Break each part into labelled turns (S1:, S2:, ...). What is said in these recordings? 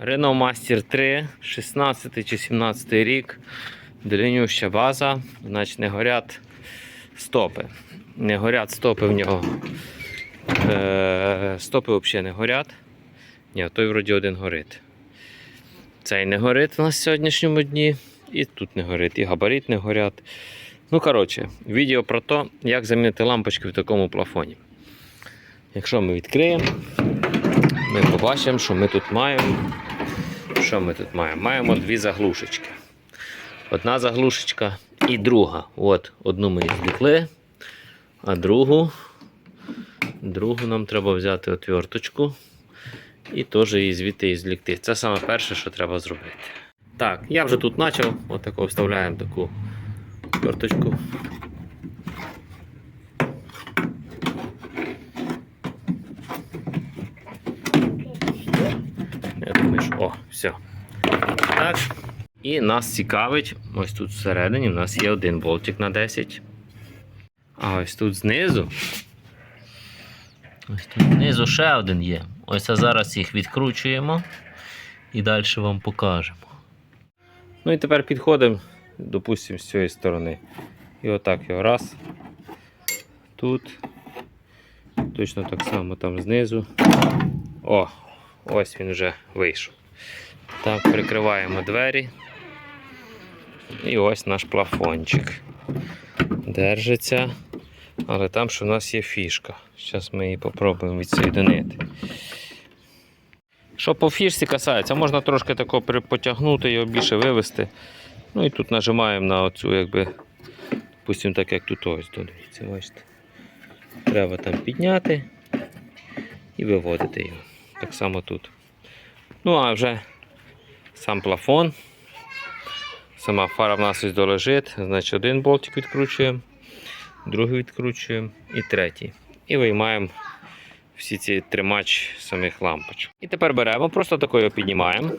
S1: Renault Master 3, 16 чи 17 рік. Длиннюща база, значить не горять стопи. Не горять стопи в нього. Е, стопи взагалі не горять. Ні, той вроді один горить. Цей не горить на сьогоднішньому дні. І тут не горить, і габарит не горять. Ну, коротше, відео про те, як замінити лампочки в такому плафоні. Якщо ми відкриємо, ми побачимо, що ми тут маємо. Що ми тут маємо? Маємо дві заглушечки. Одна заглушечка і друга. От, одну ми звікли, а другу, другу нам треба взяти отверточку і теж її звідти злікти. Це саме перше, що треба зробити. Так, я вже тут почав. Отако вставляємо таку отверточку. Я думаю, що о, все. Так. І нас цікавить, ось тут всередині в нас є один болтик на 10. А ось тут знизу. Ось тут знизу ще один є. Ось зараз їх відкручуємо і далі вам покажемо. Ну і тепер підходимо, допустимо, з цієї сторони. І отак його раз. Тут. Точно так само там знизу. О, ось він вже вийшов. Так, прикриваємо двері. І ось наш плафончик. Держиться. Але там що в нас є фішка. Зараз ми її спробуємо відсоєдинити. Що по фішці касається, можна трошки тако потягнути його більше вивести. Ну і тут нажимаємо на оцю, якби, допустимо, так як тут ось, дивіться, бачите. Треба там підняти і виводити його. Так само тут. Ну, а вже сам плафон. Сама фара в нас ось долежить. Значить, один болтик відкручуємо, другий відкручуємо і третій. І виймаємо всі ці тримач самих лампочок. І тепер беремо, просто такою піднімаємо.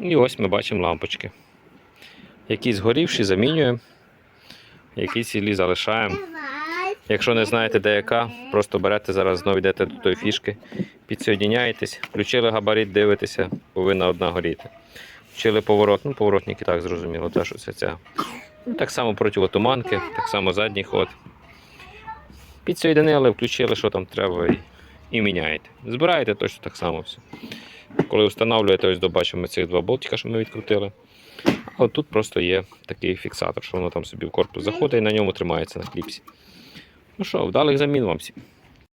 S1: І ось ми бачимо лампочки. Які згорівші замінюємо, які цілі залишаємо. Якщо не знаєте, де яка, просто берете зараз знову йдете до тої фішки, підсоєдняєтесь, включили габарит, дивитеся, повинна одна горіти. Включили поворот, ну поворотник і так зрозуміло, та що це ця. Ну, так само противотуманки, так само задній ход. Підсоєдинили, включили, що там треба, і, і міняєте. Збираєте точно так само все. Коли встановлюєте, ось добачимо цих два болтика, що ми відкрутили. А тут просто є такий фіксатор, що воно там собі в корпус заходить і на ньому тримається на кліпсі. Ну що, вдалих замін вам всім.